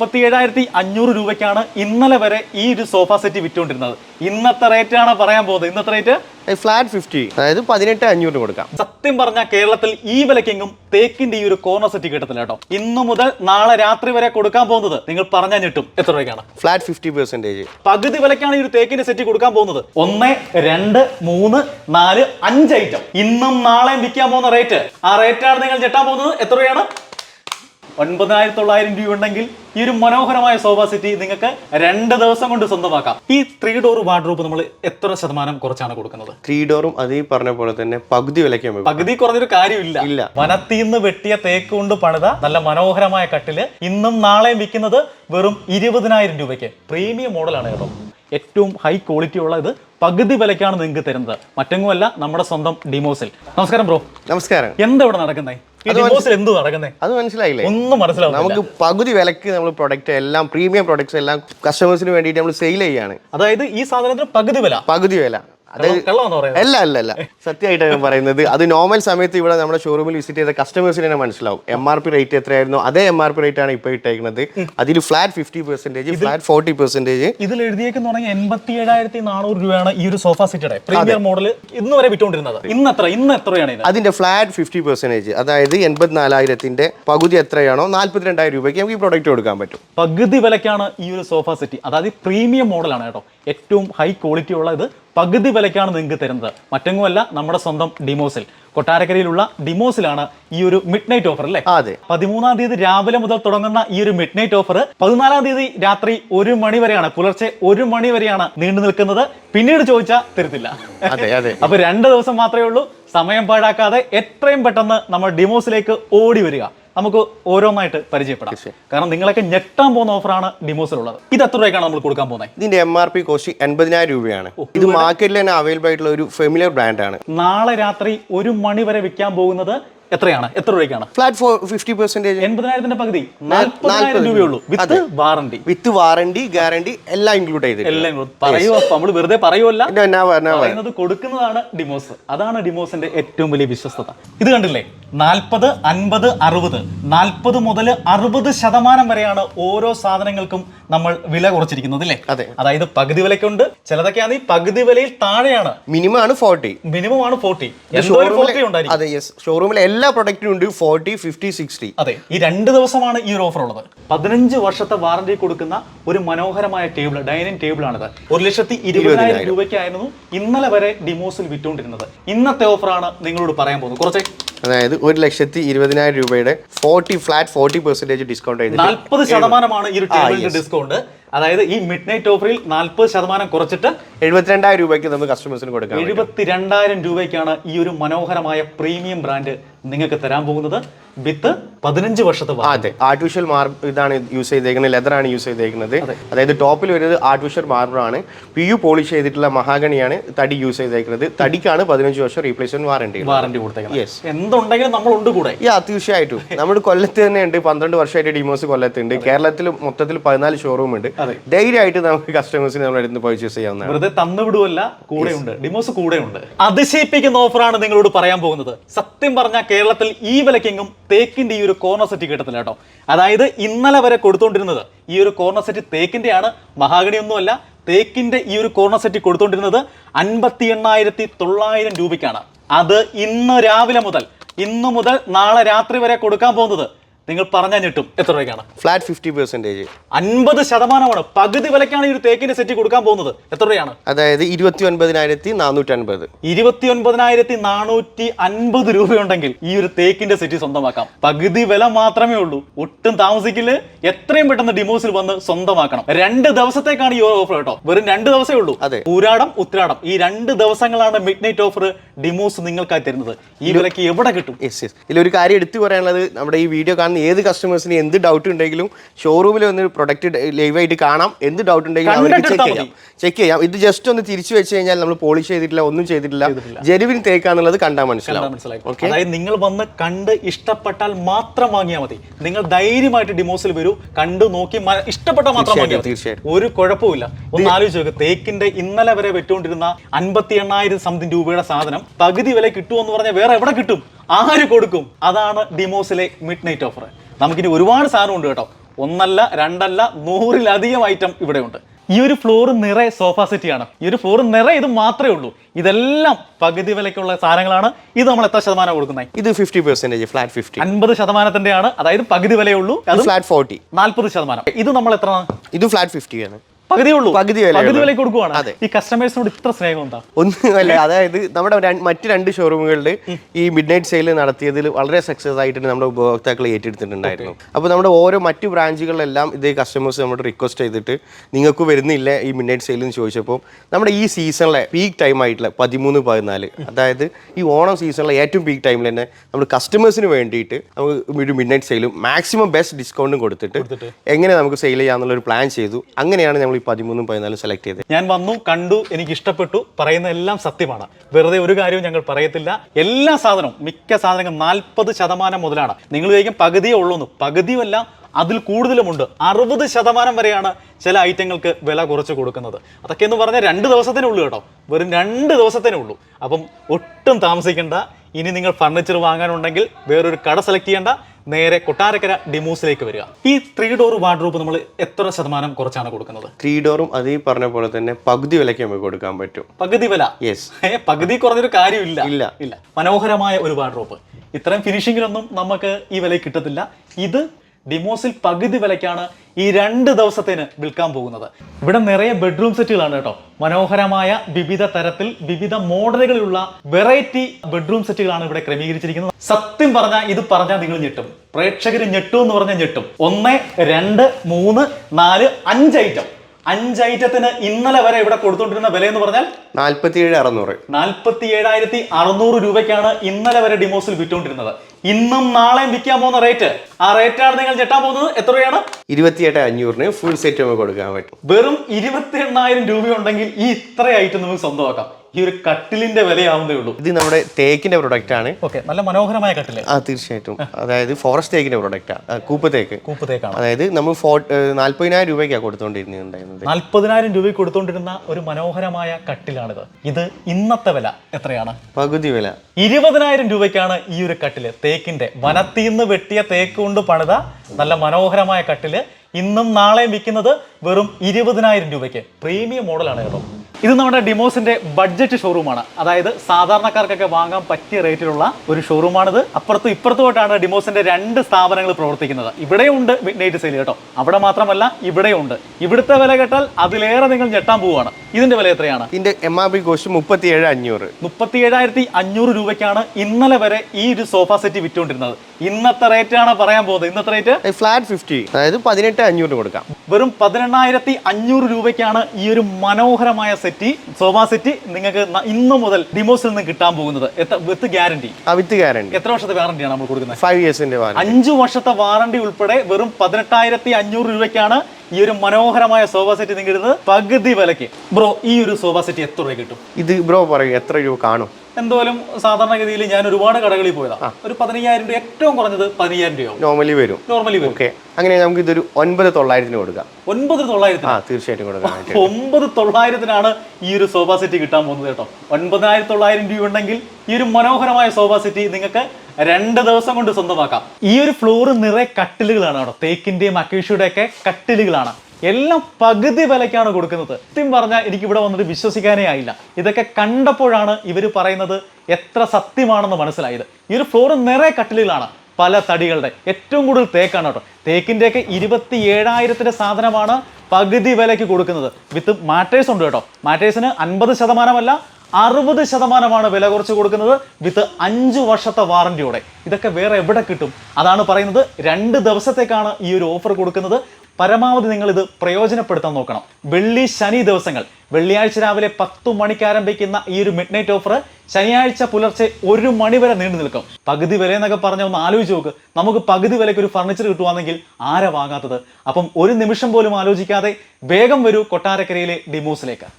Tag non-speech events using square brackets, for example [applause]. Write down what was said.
മുപ്പത്തി ഏഴായിരത്തി അഞ്ഞൂറ് രൂപയ്ക്കാണ് ഇന്നലെ വരെ ഈ ഒരു സോഫ സെറ്റ് വിറ്റുകൊണ്ടിരുന്നത്. ഇന്നത്തെ റേറ്റ് ആണ് പറയാൻ പോകുന്നത്? ഇന്നത്തെ റേറ്റ്? Flat fifty. അതായത് പതിനെട്ട് അഞ്ഞൂറ് കൊടുക്കാം. സത്യം പറഞ്ഞാൽ കേരളത്തിൽ ഈ വിലക്കെങ്കും തേക്കിന്റെ ഈ ഒരു കോർണർ സെറ്റ് കിട്ടത്തില്ല കേട്ടോ. ഇന്നു മുതൽ നാളെ രാത്രി വരെ കൊടുക്കാൻ പോകുന്നത് നിങ്ങൾ പറഞ്ഞാൽ ഞെട്ടും. എത്ര രൂപയ്ക്കാണ്? Flat fifty percentage. പകുതി വിലക്കാണ് ഈ ഒരു തേക്കിന്റെ സെറ്റ് കൊടുക്കാൻ പോകുന്നത്. ഒന്ന് രണ്ട് മൂന്ന് നാല് അഞ്ച് ഐറ്റം ഇന്നും നാളെയും വിൽക്കാൻ പോകുന്ന റേറ്റ് ആ റേറ്റാണ് നിങ്ങൾ ഞെട്ടാൻ പോകുന്നത്. എത്ര രൂപയാണ്? ഒൻപതിനായിരത്തി തൊള്ളായിരം രൂപ ഉണ്ടെങ്കിൽ ഈ ഒരു മനോഹരമായ സോഫ സെറ്റ് നിങ്ങൾക്ക് രണ്ട് ദിവസം കൊണ്ട് സ്വന്തമാക്കാം. ഈ ത്രീ ഡോർ വാർഡ്രോബ് നമ്മൾ എത്ര ശതമാനം കുറച്ചാണ് കൊടുക്കുന്നത്? ത്രീ ഡോറും അതേ പറഞ്ഞ പോലെ തന്നെ പകുതി വിലയ്ക്ക് പകുതി കുറഞ്ഞൊരു കാര്യമില്ല. ഇല്ല. വനത്തിൽ നിന്ന് വെട്ടിയ തേക്ക് കൊണ്ട് പണിത നല്ല മനോഹരമായ കട്ടിൽ ഇന്നും നാളെയും വിൽക്കുന്നത് വെറും ഇരുപതിനായിരം രൂപയ്ക്ക്. പ്രീമിയം മോഡലാണ് കേട്ടോ. ഏറ്റവും ഹൈ ക്വാളിറ്റി ഉള്ള ഇത് പകുതി വിലയ്ക്കാണ് നിങ്ങൾക്ക് തരുന്നത്. മറ്റെങ്ങുമല്ല നമ്മുടെ സ്വന്തം ഡിമോസിൽ നമസ്കാരം ബ്രോ. നമസ്കാരം. എന്താ ഇവിടെ നടക്കുന്നേ? ഈ ഡിമോസിൽ എന്ത് അത് മനസ്സിലായില്ലേ? ഒന്നും മനസ്സിലാവും നമുക്ക് പകുതി വിലക്ക് നമ്മൾ പ്രൊഡക്റ്റ് എല്ലാം പ്രീമിയം പ്രൊഡക്ട്സ് എല്ലാം കസ്റ്റമേഴ്സിന് വേണ്ടിയിട്ട് നമ്മൾ സെയിൽ ചെയ്യാണ്. അതായത് ഈ സാധനത്തിന് പകുതി വില. പകുതി വില. അത് അല്ല അല്ല അല്ല. സത്യമായിട്ടാണ് ഞാൻ പറയുന്നത്. അത് നോർമൽ സമയത്ത് ഇവിടെ നമ്മുടെ ഷോറൂമിൽ വിസിറ്റ് ചെയ്ത കസ്റ്റമേഴ്സിന് തന്നെ മനസ്സിലാവും. എം ആർ പി റേറ്റ് എത്രയായിരുന്നു? അതേ എം ആർ പി റേറ്റ് ആണ് ഇപ്പോൾ ഇട്ടേക്കുന്നത് അതിൽ flat fifty percentage flat forty percentage ഇതിൽ എഴുതിയേക്കെന്ന് പറഞ്ഞാൽ എൺപത്തി ഏഴായിരത്തി നാനൂറ് രൂപയാണ് ഈ ഒരു സോഫ സെറ്റിയുടെ പ്രീമിയർ മോഡൽ ഇന്ന് വരെ വിറ്റുകൊണ്ടിരുന്നത്. ഇന്ന് എത്ര? ഇന്ന് എത്രയാണ് അതിന്റെ ഫ്ലാറ്റ് ഫിഫ്റ്റി പെർസെന്റേജ് അതായത് എൺപത്തിനാലായിരത്തിന്റെ പകുതി എത്രയാണോ നാല്പത്തിരണ്ടായിരം രൂപയ്ക്ക് നമുക്ക് ഈ പ്രൊഡക്റ്റ് കൊടുക്കാൻ പറ്റും. പകുതി വിലക്കാണ് ഈ ഒരു സോഫ സെറ്റ് അതായത് പ്രീമിയം മോഡലാണ് കേട്ടോ. ഏറ്റവും ഹൈ ക്വാളിറ്റി ഉള്ള ഇത് പകുതി വിലയ്ക്കാണ് നിങ്ങൾക്ക് തരുന്നത്. മറ്റെങ്ങുമല്ല നമ്മുടെ സ്വന്തം ഡിമോസിൽ. കൊട്ടാരക്കരയിലുള്ള ഡിമോസിലാണ് ഈ ഒരു മിഡ് നൈറ്റ് ഓഫർ അല്ലേ? അതെ. പതിമൂന്നാം തീയതി രാവിലെ മുതൽ തുടങ്ങുന്ന ഈ ഒരു മിഡ് നൈറ്റ് ഓഫർ പതിനാലാം തീയതി രാത്രി ഒരു മണി വരെയാണ് പുലർച്ചെ ഒരു മണി വരെയാണ് നീണ്ടു നിൽക്കുന്നത്. പിന്നീട് ചോദിച്ചാൽ തരത്തില്ല. [laughs] അപ്പൊ രണ്ട് ദിവസം മാത്രമേ ഉള്ളൂ. സമയം പാഴാക്കാതെ എത്രയും പെട്ടെന്ന് നമ്മൾ ഡിമോസിലേക്ക് ഓടി വരിക. നമുക്ക് ഓരോന്നായിട്ട് പരിചയപ്പെടാം. കാരണം നിങ്ങളൊക്കെ ഞെട്ടാൻ പോകുന്ന ഓഫറാണ് ഡിമോസിലുള്ളത്. ഇത് എത്ര രൂപയ്ക്കാണ് നമ്മൾ കൊടുക്കാൻ പോകുന്നത്? ഇതിന്റെ എം ആർ പി കോസ്റ്റ് എൺപതിനായിരം രൂപയാണ്. ഇത് മാർക്കറ്റിൽ തന്നെ അവൈലബിൾ ആയിട്ടുള്ള ഒരു ഫെമിലിയർ ബ്രാൻഡാണ് നാളെ രാത്രി ഒരു മണി വരെ വിൽക്കാൻ പോകുന്നത് എത്രയാണ്? എത്ര രൂപയ്ക്കാണ്? ഫ്ലാറ്റ് ഫോർ ഫിഫ്റ്റി പെർസെന്റേജ് എൺപതിനായിരത്തിന്റെ പകുതി. രൂപയുള്ളൂ. With warranty with warranty guarantee എല്ലാം ഇൻക്ലൂഡ് ചെയ്ത് എല്ലാം പറയുമോ നമ്മൾ വെറുതെ പറയുമല്ല പറയുന്നത് കൊടുക്കുന്നതാണ് ഡിമോസ്. അതാണ് ഡിമോസിന്റെ ഏറ്റവും വലിയ വിശ്വസ്തത. ഇത് കണ്ടില്ലേ? നാൽപ്പത് അൻപത് അറുപത്. നാൽപ്പത് മുതൽ അറുപത് ശതമാനം വരെയാണ് ഓരോ സാധനങ്ങൾക്കും നമ്മൾ വില കുറച്ചിരിക്കുന്നത് അല്ലേ? അതെ. അതായത് പകുതി വിലക്കുണ്ട്. ചിലതൊക്കെയാണ് ഈ പകുതി വിലയിൽ താഴെയാണ്. മിനിമം ആണ് ഫോർട്ടി മിനിമം ആണ് ഫോർട്ടി അതെ യെസ് ഷോറൂമിലെ എല്ലാ പ്രൊഡക്റ്റിനും ഉണ്ട്. ഫോർട്ടി ഫിഫ്റ്റി സിക്സ്റ്റി അതെ ഈ രണ്ട് ദിവസമാണ് ഈ ഒരു ഓഫർ ഉള്ളത്. പതിനഞ്ച് വർഷത്തെ വാറന്റി കൊടുക്കുന്ന ഒരു മനോഹരമായ ടേബിൾ ഡൈനിങ് ടേബിൾ ആണിത്. ഒരു ലക്ഷത്തി ഇരുപതിനായിരം രൂപയ്ക്കായിരുന്നു ഇന്നലെ വരെ ഡിമോസിൽ വിറ്റുകൊണ്ടിരുന്നത്. ഇന്നത്തെ ഓഫറാണ് നിങ്ങളോട് പറയാൻ പോകുന്നത്. കുറച്ച് അതായത് ഒരു ലക്ഷത്തി ഇരുപതിനായിരം രൂപയുടെ forty flat forty percentage discount ആയിരുന്നു നാൽപ്പത് ശതമാനമാണ് ഈ ഒരു ഡിസ്കൗണ്ട് അതായത് ഈ മിഡ് നൈറ്റ് ഓഫറിൽ നാൽപ്പത് ശതമാനം കുറച്ചിട്ട് എഴുപത്തിരണ്ടായിരം രൂപയ്ക്ക് നമുക്ക് കസ്റ്റമേഴ്സിന് കൊടുക്കാം എഴുപത്തിരണ്ടായിരം രൂപയ്ക്കാണ് ഈ ഒരു മനോഹരമായ പ്രീമിയം ബ്രാൻഡ് നിങ്ങൾക്ക് തരാൻ പോകുന്നത്. വിത്ത് പതിനഞ്ച് വർഷത്തെ. അതെ ആർട്ടിഫിഷ്യൽ മാർബ് ഇതാണ് യൂസ് ചെയ്തേക്കുന്നത് ലെതറാണ് യൂസ് ചെയ്തേക്കുന്നത്. അതായത് ടോപ്പിൽ വരുന്നത് ആർട്ടിഫിഷ്യൽ ആണ്. പി യു പോളിഷ് ചെയ്തിട്ടുള്ള മഹാഗണിയാണ് തടി യൂസ് ചെയ്തേക്കുന്നത്. തടിക്കാണ് പതിനഞ്ച് വർഷം റീപ്ലേസ്മെന്റ് വാറണ്ടി വാറണ്ടി കൊടുത്തേക്കുന്നത്. എന്തുണ്ടെങ്കിലും നമ്മൾ ഉണ്ട് കൂടെ. ഈ അത്യാവശ്യമായിട്ടും നമ്മുടെ കൊല്ലത്ത് തന്നെ ഉണ്ട്. പന്ത്രണ്ട് വർഷമായിട്ട് ഡിമോസ് കൊല്ലത്തുണ്ട് കേരളത്തിൽ മൊത്തത്തിൽ പതിനാല് ഷോറൂം ഉണ്ട്. ധൈര്യമായിട്ട് നമുക്ക് കസ്റ്റമേഴ്സിന് നമ്മുടെ അടുത്ത് പർച്ചേസ് ചെയ്യാവുന്ന വെറുതെ തന്നുവിടുവല്ല കൂടെയുണ്ട് ഡിമോസ് കൂടെയുണ്ട് അതിശയിപ്പിക്കുന്ന ഓഫറാണ് നിങ്ങളോട് പറയാൻ പോകുന്നത്. സത്യം പറഞ്ഞാൽ കേരളത്തിൽ ഈ വിലക്കെങ്കും തേക്കിന്റെ ഈ ഒരു കോർണർ സെറ്റ് കിട്ടത്തില്ല കേട്ടോ. അതായത് ഇന്നലെ വരെ കൊടുത്തോണ്ടിരുന്നത് ഈ ഒരു കോർണർ സെറ്റ് തേക്കിന്റെയാണ്. മഹാഗണി ഒന്നുമല്ല തേക്കിന്റെ ഈ ഒരു കോർണർ സെറ്റ് കൊടുത്തോണ്ടിരുന്നത് അൻപത്തി എണ്ണായിരത്തി തൊള്ളായിരം രൂപയ്ക്കാണ്. അത് ഇന്ന് രാവിലെ മുതൽ ഇന്നു മുതൽ നാളെ രാത്രി വരെ കൊടുക്കാൻ പോകുന്നത് നിങ്ങൾ പറഞ്ഞാൽ ഞെട്ടും. എത്ര രൂപയ്ക്കാണ്? ഫ്ലാറ്റ് ഫിഫ്റ്റി പെർസെന്റേജ് അൻപത് ശതമാനമാണ്. പകുതി വിലക്കാണ് ഈ ഒരു തേക്കിന്റെ സെറ്റ് കൊടുക്കാൻ പോകുന്നത്. എത്ര രൂപയാണ്? അതായത് ഇരുപത്തി ഒൻപതിനായിരത്തി നാനൂറ്റി അൻപത് ഇരുപത്തി ഒൻപതിനായിരത്തി നാനൂറ്റി അൻപത് രൂപയുണ്ടെങ്കിൽ ഈ ഒരു തേക്കിന്റെ സെറ്റ് സ്വന്തമാക്കാം. പകുതി വില മാത്രമേ ഉള്ളൂ. ഒട്ടും താമസിക്കില്ല. എത്രയും പെട്ടെന്ന് ഡിമോസിൽ വന്ന് സ്വന്തമാക്കണം. രണ്ട് ദിവസത്തേക്കാണ് ഈ ഓഫർ കേട്ടോ. വെറും രണ്ട് ദിവസമേ ഉള്ളൂ. അതെ. പൂരാടം ഉത്രാടം. ഈ രണ്ട് ദിവസങ്ങളാണ് മിഡ് നൈറ്റ് ഓഫർ ഡിമോസ് നിങ്ങൾക്കായി തരുന്നത്. ഈ വിലക്ക് എവിടെ കിട്ടും? യെസ് യെസ് ഇതിലൊരു കാര്യം എടുത്തു പറയാനുള്ളത്. നമ്മുടെ ഈ വീഡിയോ കാണുന്ന ഏത് കസ്റ്റമേഴ്സിന് എന്ത് ഡൗട്ട് ഉണ്ടെങ്കിലും ഷോറൂമിൽ വന്ന് പ്രൊഡക്റ്റ് ലൈവായിട്ട് കാണാം. എന്ത് ഡൗട്ട് ഉണ്ടെങ്കിലും അവർക്ക് ചെക്ക് ചെയ്യാം. ചെക്ക് ചെയ്യാം. ഇത് ജസ്റ്റ് ഒന്ന് തിരിച്ചു വെച്ച് കഴിഞ്ഞാൽ നമ്മൾ പോളിഷ് ചെയ്തിട്ടില്ല ഒന്നും ചെയ്തിട്ടില്ല. ജെനുവിൻ തേക്കാന്നുള്ളത് കണ്ടാൽ മനസ്സിലാവും. അതായത് നിങ്ങൾ വന്ന് കണ്ട് ഇഷ്ടപ്പെട്ടാൽ മാത്രം വാങ്ങിയാൽ മതി. നിങ്ങൾ ധൈര്യമായിട്ട് ഡിമോസിൽ വരൂ. കണ്ടു നോക്കി ഇഷ്ടപ്പെട്ടാൽ മാത്രം വാങ്ങിയാൽ മതി. തീർച്ചയായിട്ടും. ഒരു കുഴപ്പമില്ല ഒന്ന് ആലോചിച്ച് നോക്കുക തേക്കിന്റെ ഇന്നലെ വരെ വെട്ടുകൊണ്ടിരുന്ന അൻപത്തി എണ്ണായിരം സംതിങ് രൂപയുടെ സാധനം പകുതി വില കിട്ടുമെന്ന് പറഞ്ഞാൽ വേറെ എവിടെ കിട്ടും? ആര് കൊടുക്കും? അതാണ് ഡിമോസിലെ മിഡ് നൈറ്റ് ഓഫർ നമുക്കിനി ഒരുപാട് സാധനമുണ്ട് കേട്ടോ. ഒന്നല്ല രണ്ടല്ല നൂറിലധികം ഐറ്റം ഇവിടെയുണ്ട്. ഈ ഒരു ഫ്ലോർ നിറയെ സോഫ സെറ്റിയാണ് ഈ ഒരു ഫ്ലോർ നിറയെ ഇത് മാത്രമേ ഉള്ളൂ. ഇതെല്ലാം പകുതി വിലയ്ക്കുള്ള സാധനങ്ങളാണ്. ഇത് നമ്മൾ എത്ര ശതമാനം കൊടുക്കുന്നത്? ഇത് ഫിഫ്റ്റി പെർസെന്റേജ് ഫ്ലാറ്റ് ഫിഫ്റ്റി അൻപത് ശതമാനത്തിന്റെ ആണ് അതായത് പകുതി വിലയുള്ളൂ അത് ഫ്ലാറ്റ് ഫോർട്ടി നാൽപ്പത് ശതമാനം. ഇത് നമ്മൾ എത്ര ഇത് ഫ്ലാറ്റ് ഫിഫ്റ്റി ആണ്. ഉള്ളൂ പകുതി വിലയേ പകുതി ഉള്ളൂ. വിലയ്ക്ക് കൊടുക്കുവാണ്. ഈ കസ്റ്റമേഴ്സിനോട് ഇത്ര സ്നേഹം എന്താ? ഒന്നുമല്ല അതായത് നമ്മുടെ മറ്റു രണ്ട് ഷോറൂമുകളിൽ ഈ മിഡ് നൈറ്റ് സെയിൽ നടത്തിയതിൽ വളരെ സക്സസ് ആയിട്ട് നമ്മുടെ ഉപഭോക്താക്കൾ ഏറ്റെടുത്തിട്ടുണ്ടായിരുന്നു അപ്പോൾ നമ്മുടെ ഓരോ മറ്റു ബ്രാഞ്ചുകളിലെല്ലാം ഇതേ കസ്റ്റമേഴ്സ് നമ്മുടെ റിക്വസ്റ്റ് ചെയ്തിട്ട് നിങ്ങൾക്ക് വരുന്നില്ല ഈ മിഡ് നൈറ്റ് സെയിൽ എന്ന് ചോദിച്ചപ്പോൾ നമ്മുടെ ഈ സീസണിലെ പീക്ക് ടൈം ആയിട്ടുള്ള പതിമൂന്ന് പതിനാല് അതായത് ഈ ഓണം സീസണിലെ ഏറ്റവും പീക്ക് ടൈമിൽ തന്നെ നമ്മൾ കസ്റ്റമേഴ്സിന് വേണ്ടിയിട്ട് നമുക്ക് ഒരു മിഡ് നൈറ്റ് സെയിലും മാക്സിമം ബെസ്റ്റ് ഡിസ്കൗണ്ടും കൊടുത്തിട്ട്. എങ്ങനെ നമുക്ക് സെയിൽ ചെയ്യാന്നുള്ള ഒരു പ്ലാൻ ചെയ്തു. അങ്ങനെയാണ് നമ്മൾ ഈ പതിമൂന്നും പതിനാലും സെലക്ട് ചെയ്തത് ഞാൻ വന്നു കണ്ടു എനിക്ക് ഇഷ്ടപ്പെട്ടു പറയുന്ന എല്ലാം സത്യമാണ്. വെറുതെ ഒരു കാര്യവും ഞങ്ങൾ പറയത്തില്ല. എല്ലാ സാധനവും മിക്ക സാധനങ്ങൾ നാൽപ്പത് ശതമാനം മുതലാണ്. നിങ്ങൾ ചോദിക്കും പകുതിയേ ഉള്ളൂന്ന്. പകുതിയുമല്ല അതിൽ കൂടുതലുമുണ്ട്. അറുപത് ശതമാനം വരെയാണ് ചില ഐറ്റങ്ങൾക്ക് വില കുറച്ച് കൊടുക്കുന്നത്. അതൊക്കെ എന്ന് പറഞ്ഞാൽ രണ്ട് ദിവസത്തിനേ ഉള്ളൂ കേട്ടോ. വെറും രണ്ട് ദിവസത്തിനേ ഉള്ളൂ. അപ്പം ഒട്ടും താമസിക്കേണ്ട. ഇനി നിങ്ങൾ ഫർണിച്ചർ വാങ്ങാനുണ്ടെങ്കിൽ വേറൊരു കട സെലക്ട് ചെയ്യേണ്ട. നേരെ കൊട്ടാരക്കര ഡിമൂസിലേക്ക് വരിക. ഈ ത്രീ ഡോർ വാർഡ്രോബ് നമ്മൾ എത്ര ശതമാനം കുറച്ചാണ് കൊടുക്കുന്നത്? ത്രീ ഡോറും അത് ഈ പറഞ്ഞ പോലെ തന്നെ പകുതി വിലയ്ക്ക് നമുക്ക് കൊടുക്കാൻ പറ്റും. പകുതി വില? യെസ് പകുതി കുറഞ്ഞൊരു കാര്യമില്ല. ഇല്ല. ഇല്ല. മനോഹരമായ ഒരു വാർഡ്രോപ്പ് ഇത്രയും ഫിനിഷിങ്ങിലൊന്നും നമുക്ക് ഈ വില കിട്ടത്തില്ല. ഇത് ഡിമോസിൽ പകുതി വിലയ്ക്കാണ് ഈ രണ്ട് ദിവസത്തിന് വിൽക്കാൻ പോകുന്നത്. ഇവിടെ നിറയെ ബെഡ്റൂം സെറ്റുകളാണ് കേട്ടോ. മനോഹരമായ വിവിധ തരത്തിൽ വിവിധ മോഡലുകളിലുള്ള വെറൈറ്റി ബെഡ്റൂം സെറ്റുകളാണ് ഇവിടെ ക്രമീകരിച്ചിരിക്കുന്നത്. സത്യം പറഞ്ഞാൽ ഇത് പറഞ്ഞാൽ നിങ്ങൾ ഞെട്ടും. പ്രേക്ഷകർ ഞെട്ടും എന്ന് പറഞ്ഞാൽ ഞെട്ടും. ഒന്ന് രണ്ട് മൂന്ന് നാല് അഞ്ച് ഐറ്റം അഞ്ച് ഐറ്റത്തിന് ഇന്നലെ വരെ ഇവിടെ കൊടുത്തോണ്ടിരുന്ന വില എന്ന് പറഞ്ഞാൽ നാല്പത്തിയേഴ് അറുന്നൂറ്. നാൽപ്പത്തി ഏഴായിരത്തി അറുന്നൂറ് രൂപയ്ക്കാണ് ഇന്നലെ വരെ ഡിമോസിൽ വിറ്റോണ്ടിരുന്നത്. ഇന്നും നാളെയും വിൽക്കാൻ പോകുന്ന റേറ്റ്. ആ റേറ്റാണ് നിങ്ങൾ ചെട്ടാൻ പോകുന്നത്. എത്ര രൂപയാണ് ഇരുപത്തിയെട്ട് അഞ്ഞൂറിന് ഫുൾ സെറ്റ് നമുക്ക് കൊടുക്കാൻ പറ്റും. വെറും ഇരുപത്തി എണ്ണായിരം രൂപയുണ്ടെങ്കിൽ ഈ ഇത്ര ഐറ്റം നമുക്ക് സ്വന്തമാക്കാം. ഈ ഒരു കട്ടിലിന്റെ വിലയാവുന്നേ ഉള്ളൂ. ഇത് നമ്മുടെ തേക്കിന്റെ പ്രൊഡക്റ്റ് ആണ്. ഓക്കെ നല്ല മനോഹരമായ കട്ടിൽ. ആ തീർച്ചയായിട്ടും. അതായത് ഫോറസ്റ്റ് തേക്കിന്റെ പ്രൊഡക്റ്റാണ് കൂപ്പ് തേക്ക്. കൂപ്പത്തേക്കാണ് അതായത് നമ്മൾ നാല്പതിനായിരം രൂപയ്ക്കാണ് കൊടുത്തോണ്ടിരുന്നത് നാല്പതിനായിരം രൂപ കൊടുത്തോണ്ടിരുന്ന ഒരു മനോഹരമായ കട്ടിലാണിത്. ഇത് ഇന്നത്തെ വില എത്രയാണ്? പകുതി വില. ഇരുപതിനായിരം രൂപയ്ക്കാണ് ഈ ഒരു കട്ടിൽ. തേക്കിന്റെ വനത്തിൽ നിന്ന് വെട്ടിയ തേക്ക് കൊണ്ട് പണിത നല്ല മനോഹരമായ കട്ടിൽ. ഇന്നും നാളെയും വിൽക്കുന്നത് വെറും ഇരുപതിനായിരം രൂപയ്ക്ക് പ്രീമിയം മോഡലാണ് കേട്ടോ. ഇത് നമ്മുടെ ഡിമോസിന്റെ ബഡ്ജറ്റ് ഷോറൂമാണ് അതായത് സാധാരണക്കാർക്കൊക്കെ വാങ്ങാൻ പറ്റിയ റേറ്റിലുള്ള ഒരു ഷോറൂമാണിത് അപ്പുറത്തും ഇപ്പുറത്തുമായിട്ടാണ് ഡിമോസിന്റെ രണ്ട് സ്ഥാപനങ്ങൾ പ്രവർത്തിക്കുന്നത്. ഇവിടെയുണ്ട് മിഡ് നൈറ്റ് സെയിൽ കേട്ടോ. അവിടെ മാത്രമല്ല ഇവിടെയുണ്ട് ഇവിടുത്തെ വില കേട്ടാൽ അതിലേറെ നിങ്ങൾ ഞെട്ടാൻ പോവുകയാണ്. ഇതിന്റെ വില എത്രയാണ്? ഇതിന്റെ എം ആർ പി കോസ്റ്റ് മുപ്പത്തിയേഴ് അഞ്ഞൂറ്. മുപ്പത്തി ഏഴായിരത്തി അഞ്ഞൂറ് രൂപയ്ക്കാണ് ഇന്നലെ വരെ ഈ ഒരു സോഫ സെറ്റ് വിറ്റുകൊണ്ടിരുന്നത്. ഇന്നത്തെ റേറ്റ് ആണ് പറയാൻ പോകുന്നത്? ഇന്നത്തെ റേറ്റ് ഫ്ലാറ്റ് ഫിഫ്റ്റി അതായത് പതിനെട്ട് അഞ്ഞൂറ് കൊടുക്കാം. വെറും പതിനെണ്ണായിരത്തി അഞ്ഞൂറ് രൂപയ്ക്കാണ് ഈ ഒരു മനോഹരമായ സെറ്റി സോഫ സെറ്റ് നിങ്ങൾക്ക് ഇന്ന് മുതൽ ഡിമോസിൽ നിന്ന് കിട്ടാൻ പോകുന്നത്. വിത്ത് ഗ്യാരണ്ടി വിത്ത് ഗ്യാരണ്ടി എത്ര വർഷത്തെ വാറണ്ടിയാണ് നമ്മൾ കൊടുക്കുന്നത്? ഫൈവ് ഇയേഴ്സിന്റെ അഞ്ചു വർഷത്തെ വാറണ്ടി ഉൾപ്പെടെ വെറും പതിനെട്ടായിരത്തി അഞ്ഞൂറ് രൂപയ്ക്കാണ് ഈ ഒരു മനോഹരമായ സോഫ സെറ്റ് നിങ്ങൾ പകുതി വിലക്ക് ബ്രോ ഈ ഒരു സോഫ സെറ്റ് എത്ര രൂപ കിട്ടും? ഇത് ബ്രോ പറയൂ എത്ര രൂപ കാണും? എന്തായാലും സാധാരണഗതിയിൽ ഞാൻ ഒരുപാട് കടകളിൽ പോയതാ. ഒരു പതിനയ്യായിരം രൂപ ഏറ്റവും കുറഞ്ഞത് പതിനയ്യായിരം രൂപ നോർമലി വരും. നോർമലി വരും. ഓക്കെ അങ്ങനെ നമുക്ക് ഇതൊരു ഒൻപത് തൊള്ളായിരത്തിന് കൊടുക്കാം. ഒൻപത് തൊള്ളായിരത്തിന്? ആ തീർച്ചയായിട്ടും കൊടുക്കാം. [laughs] ഒമ്പത് തൊള്ളായിരത്തിനാണ് ഈ ഒരു സോഫ സെറ്റ് കിട്ടാൻ പോകുന്നത് കേട്ടോ. ഒൻപതിനായിരത്തി തൊള്ളായിരം രൂപ ഉണ്ടെങ്കിൽ ഈ ഒരു മനോഹരമായ സോഫ സെറ്റ് നിങ്ങൾക്ക് രണ്ട് ദിവസം കൊണ്ട് സ്വന്തമാക്കാം. ഈ ഒരു ഫ്ലോർ നിറയെ കട്ടിലുകളാണ് കേട്ടോ. തേക്കിന്റെയും അക്കേഷ്യയുടെ ഒക്കെ കട്ടിലുകളാണ്. എല്ലാം പകുതി വിലയ്ക്കാണ് കൊടുക്കുന്നത്. സത്യം പറഞ്ഞാൽ എനിക്ക് ഇവിടെ വന്നിട്ട് വിശ്വസിക്കാനേ ആയില്ല. ഇതൊക്കെ കണ്ടപ്പോഴാണ് ഇവർ പറയുന്നത് എത്ര സത്യമാണെന്ന് മനസ്സിലായത്. ഈ ഒരു ഫ്ലോർ നിറയെ കട്ടിലുകളാണ് പല തടികളുടെ. ഏറ്റവും കൂടുതൽ തേക്കാണ് കേട്ടോ. തേക്കിന്റെയൊക്കെ ഇരുപത്തി ഏഴായിരത്തിന്റെ സാധനമാണ് പകുതി വിലയ്ക്ക് കൊടുക്കുന്നത്. വിത്ത് മാറ്റേഴ്സ് ഉണ്ട് കേട്ടോ. മാറ്റേഴ്സിന് അൻപത് ശതമാനമല്ല അറുപത് ശതമാനമാണ് വില കുറച്ച് കൊടുക്കുന്നത് വിത്ത് അഞ്ച് വർഷത്തെ വാറന്റിയോടെ ഇതൊക്കെ വേറെ എവിടെ കിട്ടും? അതാണ് പറയുന്നത് രണ്ട് ദിവസത്തേക്കാണ് ഈ ഒരു ഓഫർ കൊടുക്കുന്നത്. പരമാവധി നിങ്ങൾ ഇത് പ്രയോജനപ്പെടുത്താൻ നോക്കണം. വെള്ളി ശനി ദിവസങ്ങൾ. വെള്ളിയാഴ്ച രാവിലെ പത്തു മണിക്ക് ആരംഭിക്കുന്ന ഈ ഒരു മിഡ് നൈറ്റ് ഓഫർ ശനിയാഴ്ച പുലർച്ചെ ഒരു മണി വരെ നീണ്ടു നിൽക്കും. പകുതി വില എന്നൊക്കെ പറഞ്ഞ ഒന്ന് ആലോചിച്ച് നോക്ക്. നമുക്ക് പകുതി വിലയ്ക്ക് ഒരു ഫർണിച്ചർ കിട്ടുവാണെങ്കിൽ ആരാ വാങ്ങാത്തത്? അപ്പം ഒരു നിമിഷം പോലും ആലോചിക്കാതെ വേഗം വരൂ കൊട്ടാരക്കരയിലെ ഡിമോസിലേക്ക്